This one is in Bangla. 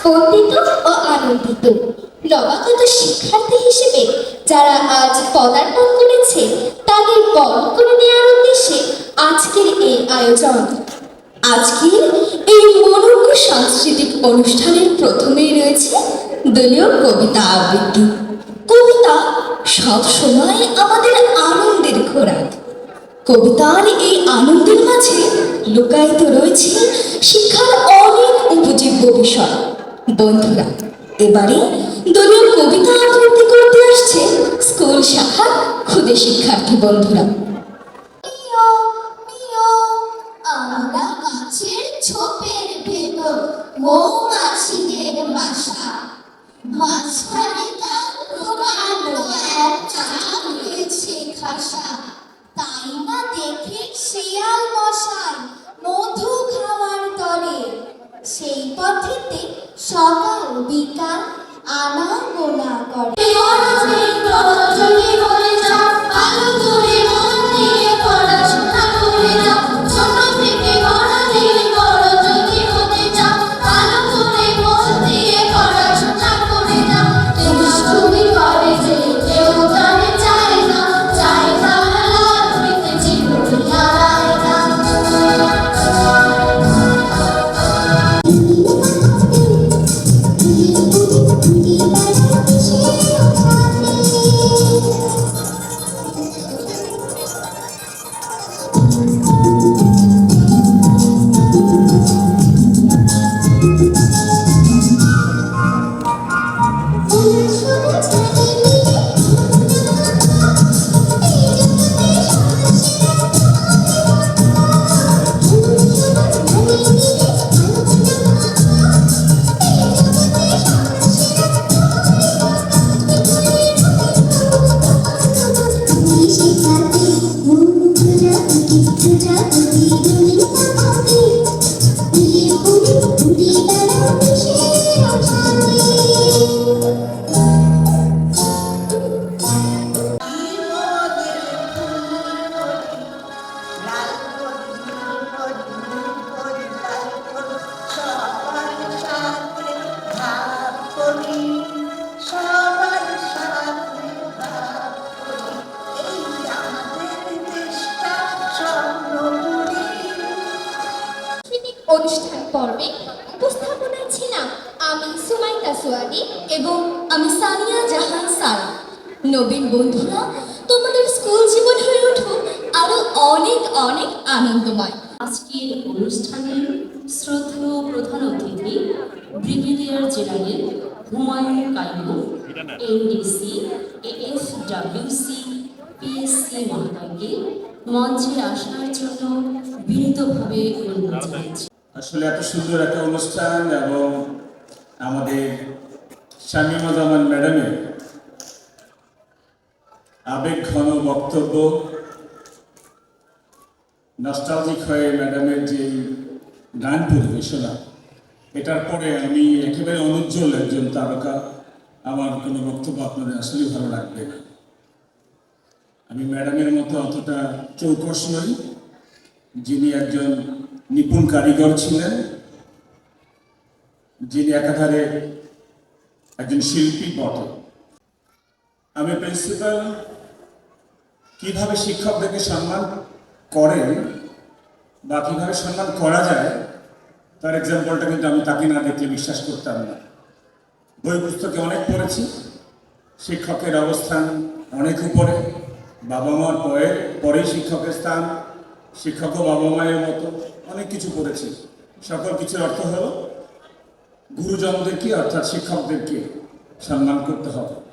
স্পন্দিত ও আনন্দিত। নবাগত শিক্ষার্থী হিসেবে যারা আজ পদার্পণ করেছে, তাদের বরণ করে নেওয়ার উদ্দেশ্যে আজকের এই আয়োজন। আজকের এই মনোজ্ঞ সাংস্কৃতিক অনুষ্ঠানের প্রথমেই রয়েছে দলীয় কবিতা আবৃত্তি। কবিতা সব সময় আমাদের আনন্দের খোরাক কবিতার এই আনন্দের মাঝে লুকায়িত রয়েছে শিক্ষার অনেক উপজীব্য বিষয়। বন্ধুরা, এবারে দলীয় কবিতা আবৃত্তি করতে আসছে স্কুল শাখার ক্ষুদে শিক্ষার্থী বন্ধুরা। ছোপের ভেতর মৌমাছিদের এক তাই দেখে মধু তরে? সেই পথেতে সকাল বিকাল আনা গোনা করে। সুমাইতা এবং আমি সানিয়া জাহান সারা। নবীন বন্ধুরা তোমাদের স্কুল জীবন হয়ে উঠুক আরও অনেক অনেক আনন্দময়। আজকের অনুষ্ঠানে শ্রদ্ধেয় প্রধান অতিথি brigadier general Humayun Kaimur NDC AFWC PSC মহোদয়কে মঞ্চে আসার জন্য বিনীতভাবে অনুরোধ জানাচ্ছি। আসলে এত সুন্দর একটা অনুষ্ঠান এবং আমাদের শামীমা জামান ম্যাডামের আবেগ ঘন বক্তব্য নস্টালজিক হয়ে ম্যাডামের যে গান পরিবেশনা, এটার পরে আমি একেবারে অনুজ্জ্বল একজন তারকা, আমার কোনো বক্তব্য আপনাদের আসলেই ভালো লাগবে না। আমি ম্যাডামের মতো অতটা চৌকস নই, যিনি একজন নিপুণ কারিগর ছিলেন যিনি একাধারে একজন শিল্পী বটে আমি প্রিন্সিপাল, কীভাবে শিক্ষকদেরকে সম্মান করেন বা কীভাবে সম্মান করা যায়, তার এক্সাম্পলটা কিন্তু আমি তাকে না দেখলে বিশ্বাস করতাম না। বই পুস্তকে অনেক পড়েছি, শিক্ষকের অবস্থান অনেক উপরে বাবা মার পরে পরেই শিক্ষকের স্থান, শিক্ষকও বাবা মায়ের মতো, অনেক কিছু পড়েছি। সকল কিছুর অর্থ হলো গুরুজনদেরকে অর্থাৎ শিক্ষকদেরকে সম্মান করতে হবে।